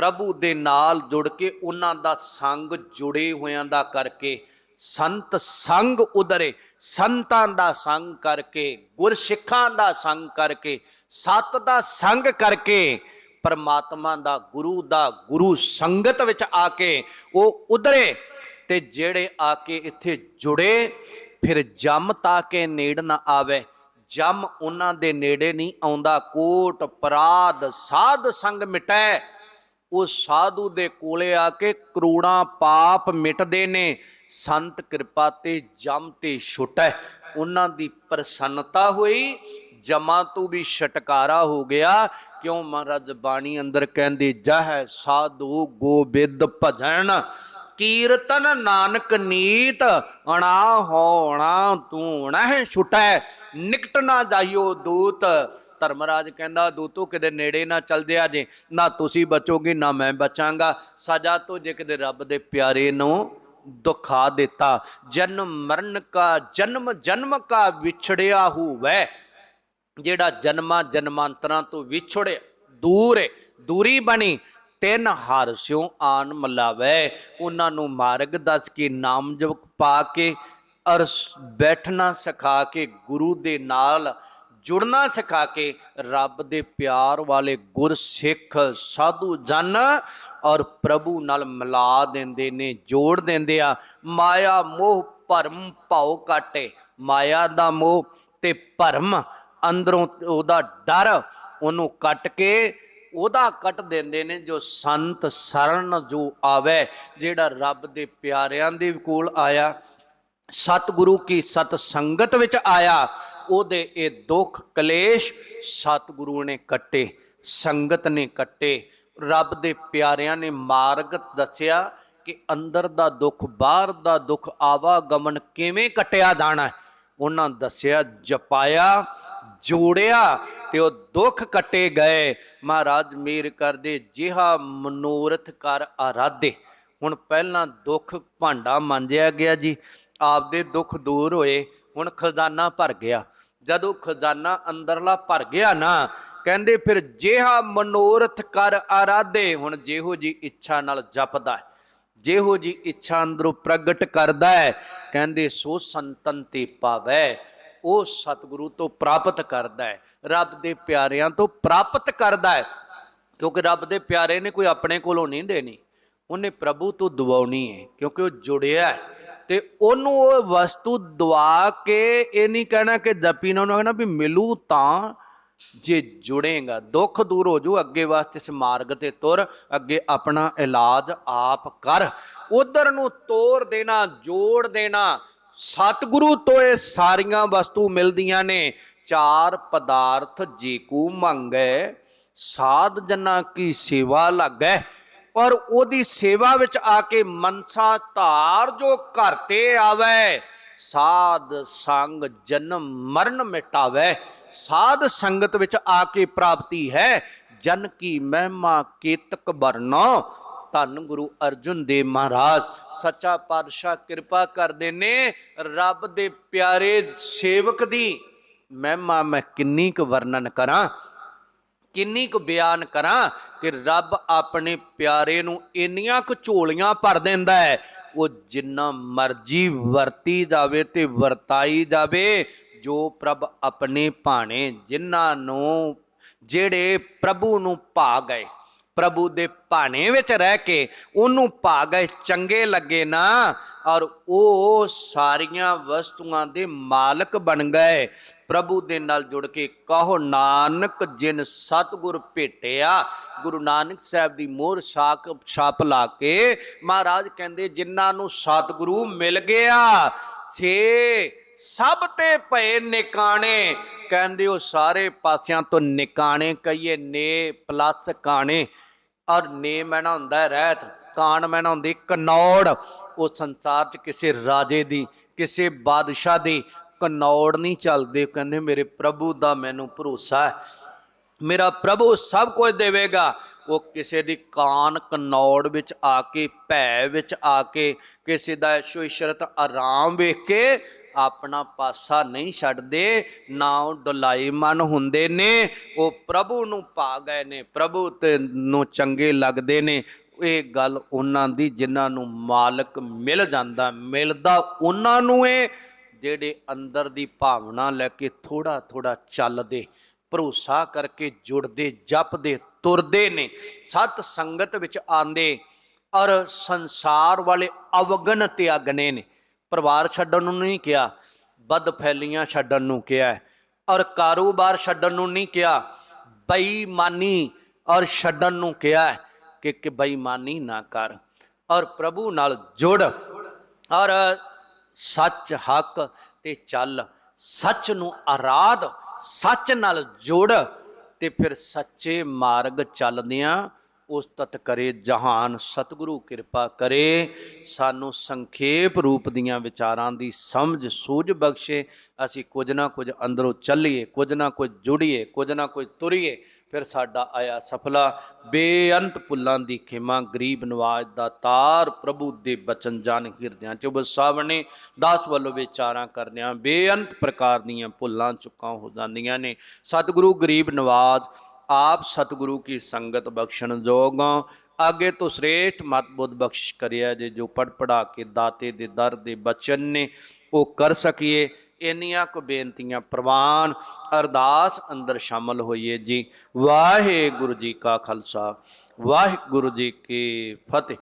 ਪ੍ਰਭੂ ਦੇ ਨਾਲ ਜੁੜ ਕੇ ਉਹਨਾਂ ਦਾ ਸੰਗ ਜੁੜੇ ਹੋਇਆਂ ਦਾ ਕਰਕੇ ਸੰਤ ਸੰਗ ਉਦਰੇ ਸੰਤਾਂ ਦਾ ਸੰਗ ਕਰਕੇ, ਗੁਰਸਿੱਖਾਂ ਦਾ ਸੰਗ ਕਰਕੇ, ਸਤ ਦਾ ਸੰਗ ਕਰਕੇ ਪਰਮਾਤਮਾ ਦਾ, ਗੁਰੂ ਦਾ, ਗੁਰੂ ਸੰਗਤ ਵਿੱਚ ਆ ਕੇ ਉਹ ਉਦਰੇ ਤੇ ਜਿਹੜੇ ਆ ਕੇ ਇੱਥੇ ਜੁੜੇ, ਫਿਰ ਜਮ ਤਾਂ ਕੇ ਨੇੜ ਨਾ ਆਵੇ। ਜਮ ਉਹਨਾਂ ਦੇ ਨੇੜੇ ਨਹੀਂ ਆਉਂਦਾ। ਕੋਟ, ਪਰਾਧ, ਸਾਧ ਸੰਗ ਮਿਟੈ। ਉਹ ਸਾਧੂ ਦੇ ਕੋਲੇ ਆ ਕੇ ਕਰੋੜਾਂ ਪਾਪ ਮਿਟਦੇ ਨੇ। ਸੰਤ ਕਿਰਪਾ ਤੇ ਜਮ ਤੇ ਛੁਟੈ ਉਹਨਾਂ ਦੀ ਪ੍ਰਸੰਨਤਾ ਹੋਈ, ਜਮਾ ਤੋਂ ਵੀ ਛਟਕਾਰਾ ਹੋ ਗਿਆ। ਕਿਉਂ ਮਹਾਰਾਜ ਬਾਣੀ ਅੰਦਰ ਕਹਿੰਦੇ, ਜਹ ਸਾਧੂ ਗੋਬਿੰਦ ਭਜਨ, ਕੀਰਤਨ ਨਾਨਕ ਨੀਤ, ਅਣਾ ਹੋਣਾ ਤੂੰ ਨਹਿ ਛੁਟੈ ਨਿਕਟ ਨਾ ਜਾਈਓ ਦੂਤ ਧਰਮਰਾਜ ਕਹਿੰਦਾ, ਦੂਤੋ, ਕਿਤੇ ਨੇੜੇ ਨਾ ਚਲ ਜਿਆ ਜੇ। ਨਾ ਤੁਸੀਂ ਬਚੋਗੇ, ਨਾ ਮੈਂ ਬਚਾਂਗਾ। ਸਜ਼ਾ ਤੋਂ ਜੇ ਕਿਤੇ ਰੱਬ ਦੇ ਪਿਆਰੇ ਨੂੰ ਦੁਖਾ ਦਿੱਤਾ। ਜਨਮ ਮਰਨ ਕਾ ਜਨਮ ਜਨਮ ਕਾ ਵਿਛੜਿਆ ਹੋਵੇ ਜਿਹੜਾ ਜਨਮਾਂ ਜਨਮਾਂਤਰਾਂ ਤੋਂ ਵਿਛੜਿਆ, ਦੂਰ ਹੈ ਦੂਰੀ ਬਣੀ, ਤਿੰਨ ਹਰ ਸਿਉ ਆਨ ਮਲਾਵੇ। ਉਹਨਾਂ ਨੂੰ ਮਾਰਗ ਦੱਸ ਕੇ, ਨਾਮ ਜਪ ਪਾ ਕੇ ਅਰ ਬੈਠਣਾ ਸਿਖਾ ਕੇ, ਗੁਰੂ ਦੇ ਨਾਲ ਜੁੜਨਾ ਸਿਖਾ ਕੇ ਰੱਬ ਦੇ ਪਿਆਰ ਵਾਲੇ ਗੁਰਸਿੱਖ ਸਾਧੂ ਜਨ ਔਰ ਪ੍ਰਭੂ ਨਾਲ ਮਿਲਾ ਦਿੰਦੇ ਨੇ, ਜੋੜ ਦਿੰਦੇ ਆ। ਮਾਇਆ ਮੋਹ ਭਰਮ ਭਾਉ ਕਾਟੇ ਮਾਇਆ ਦਾ ਮੋਹ ਤੇ ਭਰਮ ਅੰਦਰੋਂ ਉਹਦਾ ਡਰ ਉਹਨੂੰ ਕੱਟ ਕੇ ਉਹਦਾ ਕੱਟ ਦਿੰਦੇ ਨੇ, ਜੋ ਸੰਤ ਸਰਨ ਜੋ ਆਵੇ, ਜਿਹੜਾ ਰੱਬ ਦੇ ਪਿਆਰਿਆਂ ਦੇ ਕੋਲ ਆਇਆ, ਸਤਿਗੁਰੂ ਕੀ ਸਤ ਸੰਗਤ ਵਿੱਚ ਆਇਆ ਉਹਦੇ ਇਹ ਦੁੱਖ ਕਲੇਸ਼ ਸਤਿਗੁਰੂ ਨੇ ਕੱਟੇ, ਸੰਗਤ ਨੇ ਕੱਟੇ, ਰੱਬ ਦੇ ਪਿਆਰਿਆਂ ਨੇ ਮਾਰਗ ਦੱਸਿਆ ਕਿ ਅੰਦਰ ਦਾ ਦੁੱਖ, ਬਾਹਰ ਦਾ ਦੁੱਖ, ਆਵਾਗਮਨ ਕਿਵੇਂ ਕੱਟਿਆ ਜਾਣਾ ਉਹਨਾਂ ਦੱਸਿਆ, ਜਪਾਇਆ, ਜੋੜਿਆ ਤੇ ਉਹ ਦੁੱਖ ਕੱਟੇ ਗਏ। ਮਹਾਰਾਜ ਮੀਰ ਕਰਦੇ, ਜਿਹਾ ਮਨੋਰਥ ਕਰ ਆਰਾਧੇ। ਹੁਣ ਪਹਿਲਾਂ ਦੁੱਖ ਭਾਂਡਾ ਮਾਂਜਿਆ ਗਿਆ ਜੀ, ਆਪਦੇ ਦੁੱਖ ਦੂਰ ਹੋਏ ਹੁਣ ਖਜ਼ਾਨਾ ਭਰ ਗਿਆ। ਜਦੋਂ ਖਜ਼ਾਨਾ ਅੰਦਰਲਾ ਭਰ ਗਿਆ ਨਾ, ਕਹਿੰਦੇ ਫਿਰ ਜਿਹਾ ਮਨੋਰਥ ਕਰ ਆਰਾਧੇ, ਹੁਣ ਜਿਹੋ ਜੀ ਇੱਛਾ ਨਾਲ ਜਪਦਾ ਹੈ, ਜਿਹੋ ਜੀ ਇੱਛਾ ਅੰਦਰੋਂ ਪ੍ਰਗਟ ਕਰਦਾ ਹੈ, ਕਹਿੰਦੇ ਸੋ ਸੰਤਨ ਤੇ ਪਾਵੈ, ਉਹ ਸਤਿਗੁਰੂ ਤੋਂ ਪ੍ਰਾਪਤ ਕਰਦਾ ਹੈ, ਰੱਬ ਦੇ ਪਿਆਰਿਆਂ ਤੋਂ ਪ੍ਰਾਪਤ ਕਰਦਾ ਹੈ, ਕਿਉਂਕਿ ਰੱਬ ਦੇ ਪਿਆਰੇ ਨੇ ਕੋਈ ਆਪਣੇ ਕੋਲੋਂ ਨਹੀਂ ਦੇਣੀ, ਉਹਨੇ ਪ੍ਰਭੂ ਤੋਂ ਦਵਾਉਣੀ ਹੈ, ਕਿਉਂਕਿ ਉਹ ਜੁੜਿਆ ਹੈ। ਤੇ ਉਹਨੂੰ ਉਹ ਵਸਤੂ ਦਵਾ ਕੇ ਇਹ ਨਹੀਂ ਕਹਿਣਾ ਕਿ ਜਪੀ ਨਾ ਉਹਨੂੰ ਕਹਿਣਾ ਵੀ ਮਿਲੂ ਤਾਂ ਜੇ ਜੁੜੇਗਾ। ਦੁੱਖ ਦੂਰ ਹੋ ਜੂ ਅੱਗੇ ਵਾਸਤੇ ਇਸ ਮਾਰਗ ਤੇ ਤੁਰ, ਅੱਗੇ ਆਪਣਾ ਇਲਾਜ ਆਪ ਕਰ। ਉਧਰ ਨੂੰ ਤੋੜ ਦੇਣਾ, ਜੋੜ ਦੇਣਾ, ਸਤਿਗੁਰੂ ਤੋਂ ਇਹ ਸਾਰੀਆਂ ਵਸਤੂ ਮਿਲਦੀਆਂ ਨੇ। ਚਾਰ ਪਦਾਰਥ ਜੇ ਕੋ ਮੰਗੈ, ਸਾਧ ਜਨਾ ਕੀ ਸੇਵਾ ਲੱਗੈ। ਔਰ ਉਹਦੀ ਸੇਵਾ ਵਿੱਚ ਆ ਕੇ ਮਨਸਾ ਧਾਰ ਜੋ ਘਰ ਤੇ ਆਵੇ, ਸਾਧ ਸੰਗ ਜਨਮ ਮਰਨ ਮਿਟਾਵੇ। ਸਾਧ ਸੰਗਤ ਵਿੱਚ ਆ ਕੇ ਪ੍ਰਾਪਤੀ ਹੈ, ਜਨ ਕੀ ਮਹਿਮਾ ਕੇਤਕ ਵਰਨੋ। ਧੰਨ ਗੁਰੂ ਅਰਜੁਨ ਦੇਵ ਮਹਾਰਾਜ, ਸੱਚਾ ਪਾਤਸ਼ਾਹ ਕਿਰਪਾ ਕਰਦੇ ਨੇ, ਰੱਬ ਦੇ ਪਿਆਰੇ ਸੇਵਕ ਦੀ ਮਹਿਮਾ ਮੈਂ ਕਿੰਨੀ ਕੁ ਵਰਣਨ ਕਰਾਂ। ਕਿੰਨੀ ਕੁ ਬਿਆਨ ਕਰਾਂ ਕਿ ਰੱਬ ਆਪਣੇ ਪਿਆਰੇ ਨੂੰ ਇੰਨੀਆਂ ਕੁ ਝੋਲੀਆਂ ਭਰ ਦਿੰਦਾ ਹੈ, ਉਹ ਜਿੰਨਾ ਮਰਜ਼ੀ ਵਰਤੀ ਜਾਵੇ ਤੇ ਵਰਤਾਈ ਜਾਵੇ, ਜੋ ਪ੍ਰਭ ਆਪਣੇ ਭਾਣੇ ਜਿਨ੍ਹਾਂ ਨੂੰ, ਜਿਹੜੇ ਪ੍ਰਭੂ ਨੂੰ ਭਾ ਗਏ, ਪ੍ਰਭੂ ਦੇ ਭਾਣੇ ਵਿੱਚ ਰਹਿ ਕੇ ਉਹਨੂੰ ਭਾਗੇ ਚੰਗੇ ਲੱਗੇ ਨਾ, ਔਰ ਉਹ ਸਾਰੀਆਂ ਵਸਤੂਆਂ ਦੇ ਮਾਲਕ ਬਣ ਗਏ। ਪ੍ਰਭੂ ਦੇ ਨਾਲ ਜੁੜ ਕੇ ਕਹੋ, ਨਾਨਕ, ਜਿਨ ਸਤਿਗੁਰ ਭੇਟਿਆ। ਗੁਰੂ ਨਾਨਕ ਸਾਹਿਬ ਦੀ ਮੋਹਰ ਛਾਕ, ਛਾਪ ਲਾ ਕੇ ਮਹਾਰਾਜ ਕਹਿੰਦੇ, ਜਿਨ੍ਹਾਂ ਨੂੰ ਸਤਿਗੁਰੂ ਮਿਲ ਗਿਆ, ਛੇ ਸਭ ਤੇ ਭਏ ਨਿਕਾਣੇ। ਕਹਿੰਦੇ, ਉਹ ਸਾਰੇ ਪਾਸਿਆਂ ਤੋਂ ਨਿਕਾਣੇ ਕਹੀਏ, ਨੇ ਪਲੱਸ ਕਾਣੇ। ਔਰ ਨੇ ਮੈਨਾ ਹੁੰਦਾ ਹੈ ਰਹਿਤ, ਕਾਣ ਮੈਨਾ ਹੁੰਦੀ ਕਨੌੜ। ਉਹ ਸੰਸਾਰ 'ਚ ਕਿਸੇ ਰਾਜੇ ਦੀ, ਕਿਸੇ ਬਾਦਸ਼ਾਹ ਦੀ ਕਨੌੜ ਨਹੀਂ ਚੱਲਦੇ ਕਹਿੰਦੇ ਮੇਰੇ ਪ੍ਰਭੂ ਦਾ ਮੈਨੂੰ ਭਰੋਸਾ ਹੈ। ਮੇਰਾ ਪ੍ਰਭੂ ਸਭ ਕੁਝ ਦੇਵੇਗਾ। ਉਹ ਕਿਸੇ ਦੀ ਕਾਨ ਕਨੌੜ ਵਿੱਚ ਆ ਕੇ, ਭੈ ਵਿੱਚ ਆ ਕੇ, ਕਿਸੇ ਦਾ ਐਸ਼ੋ ਆਰਾਮ ਵੇਖ ਕੇ ਆਪਣਾ ਪਾਸਾ ਨਹੀਂ ਛੱਡਦੇ, ਨਾ ਉਹ ਡੁਲਾਈਮਨ ਹੁੰਦੇ ਨੇ, ਉਹ ਪ੍ਰਭੂ ਨੂੰ ਪਾ ਗਏ ਨੇ, ਪ੍ਰਭੂ ਤੇ ਨੂੰ ਚੰਗੇ ਲੱਗਦੇ ਨੇ। ਇਹ ਗੱਲ ਉਹਨਾਂ ਦੀ, ਜਿਨ੍ਹਾਂ ਨੂੰ ਮਾਲਕ ਮਿਲ ਜਾਂਦਾ, ਮਿਲਦਾ ਉਹਨਾਂ ਨੂੰ ਇਹ ਜਿਹੜੇ ਅੰਦਰ ਦੀ ਭਾਵਨਾ ਲੈ ਕੇ ਥੋੜਾ ਥੋੜਾ ਚੱਲਦੇ, ਭਰੋਸਾ ਕਰਕੇ ਜੁੜਦੇ, ਜਪਦੇ, ਤੁਰਦੇ ਨੇ। ਸਤ ਸੰਗਤ ਵਿੱਚ ਆਂਦੇ ਔਰ ਸੰਸਾਰ ਵਾਲੇ ਅਵਗਨ ਤਿਆਗਨੇ ਨੇ। ਪਰਿਵਾਰ ਛੱਡਣ ਨੂੰ ਨਹੀਂ ਕਿਹਾ ਬਦ ਫੈਲੀਆਂ ਛੱਡਣ ਨੂੰ ਕਿਹਾ ਔਰ ਕਾਰੋਬਾਰ ਛੱਡਣ ਨੂੰ ਨਹੀਂ ਕਿਹਾ, ਬੇਈਮਾਨੀ ਔਰ ਛੱਡਣ ਨੂੰ ਕਿਹਾ ਕਿ ਕਿ ਬੇਈਮਾਨੀ ਨਾ ਕਰ ਔਰ ਪ੍ਰਭੂ ਨਾਲ ਜੁੜ ਔਰ ਸੱਚ ਹੱਕ ਤੇ ਚੱਲ। ਸੱਚ ਨੂੰ ਆਰਾਧ, ਸੱਚ ਨਾਲ ਜੋੜ ਤੇ ਫਿਰ ਸੱਚੇ ਮਾਰਗ ਚੱਲਦਿਆਂ ਉਸ ਤਤ ਕਰੇ, ਜਹਾਨ, ਸਤਿਗੁਰੂ ਕਿਰਪਾ ਕਰੇ, ਸਾਨੂੰ ਸੰਖੇਪ ਰੂਪ ਦੀਆਂ ਵਿਚਾਰਾਂ ਦੀ ਸਮਝ, ਸੂਝ ਬਖਸ਼ੇ, ਅਸੀਂ ਕੁਝ ਨਾ ਕੁਝ ਅੰਦਰੋਂ ਚੱਲੀਏ, ਕੁਝ ਨਾ ਕੁਝ ਜੁੜੀਏ, ਕੁਝ ਨਾ ਕੁਝ ਤੁਰੀਏ, ਫਿਰ ਸਾਡਾ ਆਇਆ ਸਫਲਾ, ਬੇਅੰਤ ਪੁੱਲਾਂ ਦੀ ਖਿਮਾ, ਗਰੀਬ ਨਵਾਜ ਦਾ ਤਾਰ ਪ੍ਰਭੂ ਦੇ ਬਚਨ ਜਾਨ ਹਿਰਦਿਆਂ ਚ ਵਸਾਵਣੇ, ਦਾਸ ਵੱਲੋਂ ਵਿਚਾਰਾਂ ਕਰਨਿਆਂ, ਬੇਅੰਤ ਪ੍ਰਕਾਰ ਦੀਆਂ ਭੁੱਲਾਂ ਚੁੱਕਾਂ ਹੋ ਜਾਂਦੀਆਂ ਨੇ। ਸਤਿਗੁਰੂ ਗਰੀਬ ਨਵਾਜ ਆਪ ਸਤਿਗੁਰੂ ਕੀ ਸੰਗਤ ਬਖਸ਼ਣ ਜੋਗਾਂ। ਅੱਗੇ ਤੋਂ ਸ੍ਰੇਸ਼ਟ ਮਤ ਬੁੱਧ ਬਖਸ਼ ਕਰਿਆ ਜੇ ਜੋ ਪੜ ਪੜਾ ਕੇ ਦਾਤੇ ਦੇ ਦਰ ਦੇ ਬਚਨ ਨੇ, ਉਹ ਕਰ ਸਕੀਏ। ਇੰਨੀਆਂ ਕੁ ਬੇਨਤੀਆਂ ਪ੍ਰਵਾਨ ਅਰਦਾਸ ਅੰਦਰ ਸ਼ਾਮਲ ਹੋਈਏ ਜੀ। ਵਾਹਿਗੁਰੂ ਜੀ ਕਾ ਖਾਲਸਾ, ਵਾਹਿਗੁਰੂ ਜੀ ਕੀ ਫਤਿਹ।